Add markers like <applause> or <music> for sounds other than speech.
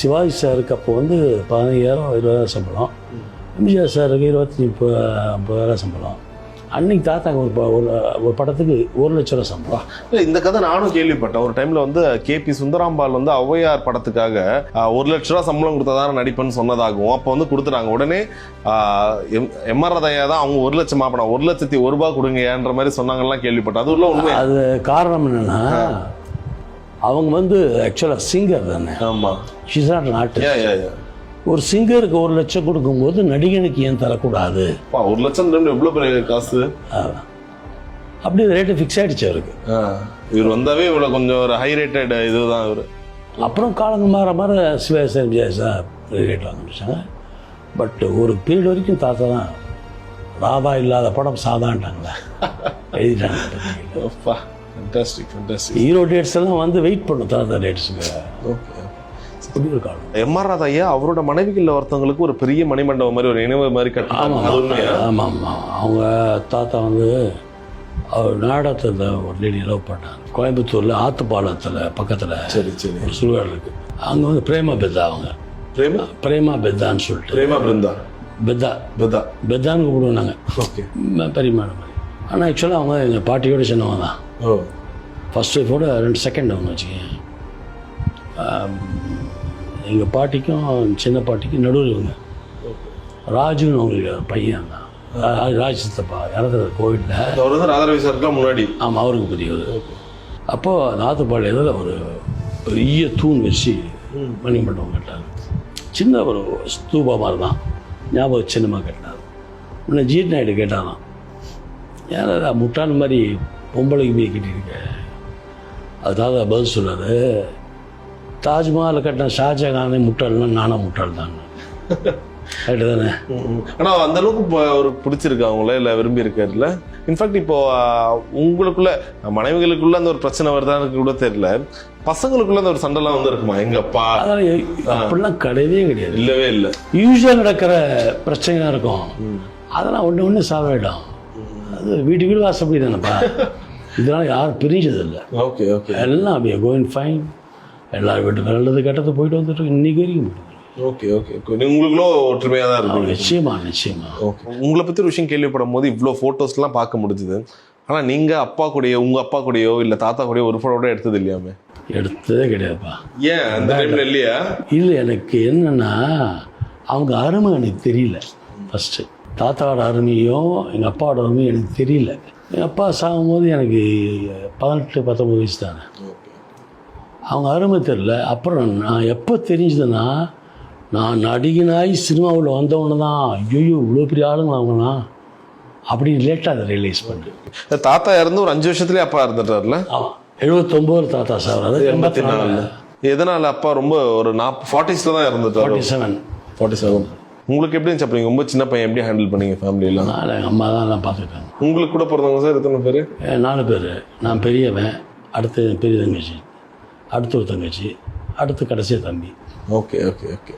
சிவாஜி சாருக்கு அப்போ வந்து பதினஞ்சாயிரம் இருபதாயிரம் சம்பளம். எம்ஜிஆர் சாருக்கு இருபத்தி முப்பது ஐம்பதாயிரம் சம்பளம். அன்னைக்கு தாத்தாங்க ஒரு ஒரு படத்துக்கு ஒரு லட்ச ரூபா சம்பளம். இல்ல, இந்த கதை நானும் கேள்விப்பட்டேன். ஒரு டைம்ல வந்து கே பி சுந்தராம்பாள் வந்து ஔவையார் படத்துக்காக ஒரு லட்ச ரூபா சம்பளம் கொடுத்ததான் நடிப்பேன்னு சொன்னதாகவும் அப்போ வந்து கொடுத்துட்டாங்க. உடனே எம் ஆர் ரதையா தான் அவங்க ஒரு லட்சம் மாப்பிடம் ஒரு லட்சத்தி ஒரு ரூபாய் கொடுங்கன்ற மாதிரி சொன்னாங்கலாம் கேள்விப்பட்டேன். அது உள்ள உண்மை. அது காரணம் என்னன்னா அவங்க வந்து ஆக்சுவலாக சிங்கர் தானே. ஆமா. She's not a. ஒரு சிங்கருக்கு ஒரு லட்சம் கொடுக்கும்போது நடிகனுக்கு ஏன் தரக்கூடாது? ஒரு லட்சம் டைம்ல எவ்வளவு பெரிய காசு. அப்படி ரேட்டு ஃபிக்ஸ் ஆயிடுச்சு அவருக்கு. இவர் வந்தாவே இவ்வளவு கொஞ்சம் ஒரு ஹை ரேட்டட் இதுதான் இவரு. அப்புறம் காலங்கள் மாற மாற Sivaji sir Vijay sir rate ஆரம்பிச்சாங்க பட் ஒரு பீரியட் வரைக்கும் தாத்தா தான் ராதா இல்லாத படம் சாதான்ட்டாங்களே. <laughs> எழுதிட்டாங்க அப்பா. ஃபண்டாஸ்டிக் ஃபண்டாஸ்டிக் ஹீரோ டேட்ஸ் எல்லாம் வந்து வெயிட் பண்ணும் தாத்தா டேட்ஸுக்கு ஓகே அப்படி ஒரு காலம் எம் ஆர் ராதா ஐயா அவரோட மனைவிகள்ல ஒருத்தவங்களுக்கு ஒரு பெரிய மணிமண்டபம் மாதிரி ஒரு நினைவு மாதிரி அது உண்மையா? ஆமாம் ஆமாம் அவங்க தாத்தா வந்து அவர் நாடகத்தில் ஒரு லேடி லவ் பண்ணாங்க கோயம்புத்தூரில் ஆத்துப்பாலத்தில் பக்கத்தில் சரி சரி. ஒரு சுடுகாடு இருக்கு. அங்கே வந்து பிரேமா பெத்தா அவங்க. பிரேமா? பிரேமா பெத்தான்னு சொல்லிட்டு. பிரேமா பிருந்தா? பெத்தா. பதா பெத்தான்னு கூப்பிடுவோம் நாங்கள் ஓகே பெரிய மேடம் மாதிரி ஆனால் ஆக்சுவலாக அவங்க எங்கள் பாட்டியோட சின்னவங்க தான். ஓ ஃபர்ஸ்ட் ஒய்ஃபோட ரெண்டு செகண்ட் அவங்க வச்சுக்கோங்க எங்கள் பாட்டிக்கும் சின்ன பாட்டிக்கும் நடுவில் இவங்க. ராஜுன்னு அவங்களுக்கு பையன் தான். ராஜ் சித்தப்பா இறந்துற கோவிலில் அவர் வந்து ராதாரவி சாருக்குலாம் முன்னாடி ஆமாம் அவருக்கு பெரியவர் அப்போது நாத்துப்பாளையத்தில் ஒரு பெரிய தூண் வச்சு மணிமண்டபம் கட்டினார். சின்ன ஒரு ஸ்தூபா மாதிரி தான் ஞாபகம் சின்னமாக கட்டினார். உன்னை ஜீட் நாயுடு கேட்டாராம் ஏன்னா முட்டாள் மாதிரி பொம்பளைக்கு போய் கட்டியிருக்க. அதுக்காக பதில் சொன்னார் தாஜ்மஹாலை கட்டின ஷாஜகானே முட்டாள்னா நானா முட்டாள் தான். தானே? ஆனா அந்த அளவுக்கு இப்போ ஒரு பிடிச்சிருக்கு அவங்கள? இல்ல விரும்பி இருக்காருல்ல? இன்ஃபேக்ட் இப்போ உங்களுக்குள்ள மனைவிகளுக்குள்ள அந்த ஒரு பிரச்சனை வருதான்னு கூட தெரியல. பசங்களுக்குள்ள அந்த ஒரு சண்டைலாம் வந்து இருக்குமா எங்க அப்பா அதெல்லாம் எ- அப்படிலாம் கிடையவே கிடையாது. இல்லவே இல்ல. யூஸ்வலாக நடக்கிற பிரச்சனையாக இருக்கும். அதெல்லாம் ஒன்று ஒன்று சாவிடும் அது வீடு வீடு வாசப்படி தானேப்பா. இதனால யாரும் பிரிஞ்சதில்லை. Okay okay. எல்லாம் அப்படியே கோயிங் ஃபைன் எல்லார் வீட்டுக்கு நல்லது கெட்டது போயிட்டு வந்துட்டு இன்னைக்கு வரைக்கும். Okay okay. உங்களுக்குள்ள ஒற்றுமையா தான் இருக்கு நிச்சயமா நிச்சயமா. ஓகே. உங்களை பத்தி ஒரு விஷயம் கேள்விப்படும் போது இவ்வளோ ஃபோட்டோஸ்லாம் பார்க்க முடிஞ்சுது. ஆனா நீங்க அப்பா கூடயோ உங்க அப்பா கூடயோ இல்ல தாத்தா கூடயோ ஒரு ஃபோட்டோ கூட எடுத்தது இல்லையாமே? எடுத்ததே கிடையாதுப்பா. ஏன்? அந்த டைம்ல இல்லையா? இல்லை எனக்கு என்னன்னா அவங்க அருமை எனக்கு தெரியல ஃபஸ்ட்டு தாத்தாவோட அருமையும் எங்கள் அப்பாவோட அருமையும் எனக்கு தெரியல. எங்கள் அப்பா சாகும்போது எனக்கு பதினெட்டு பத்தொம்பது வயசு தானே. அவங்க அருமை தெரில அப்புறம் நான் எப்போ தெரிஞ்சதுன்னா நான் நடிகனாய் சினிமாவில் வந்தவொன்னே தான். ஐயோ இவ்வளோ பெரிய ஆளுங்க அவங்கண்ணா அப்படின்னு லேட்டாக அதை ரியலைஸ் பண்ணேன். தாத்தா இறந்து ஒரு அஞ்சு வருஷத்துலயே அப்பா இருந்துட்டார்ல ஆமாம் எழுபத்தொம்போது தாத்தா சார் அது எண்பத்தி நாலு எதனால அப்பா ரொம்ப ஒரு நாப் ஃபார்ட்டிஸ்ல தான் இறந்துட்டாரு? ஃபார்ட்டி செவன் ஃபார்ட்டி செவன் உங்களுக்கு எப்படி இருந்துச்சு? அப்ப நீங்க ரொம்ப சின்ன பையன் எப்படி ஹேண்டில் பண்ணீங்க ஃபேமிலியெல்லாம் அதனால் எங்கள் அம்மா தான் எல்லாம் பார்த்துக்கிட்டாங்க. உங்களுக்கு கூட பிறந்தவங்க சார் எத்தனை பேர்? நாலு பேர். நான் பெரியவன் அடுத்து பெரிய தங்கச்சி அடுத்து ஒரு தங்கச்சி அடுத்து கடைசி தம்பி. Okay okay okay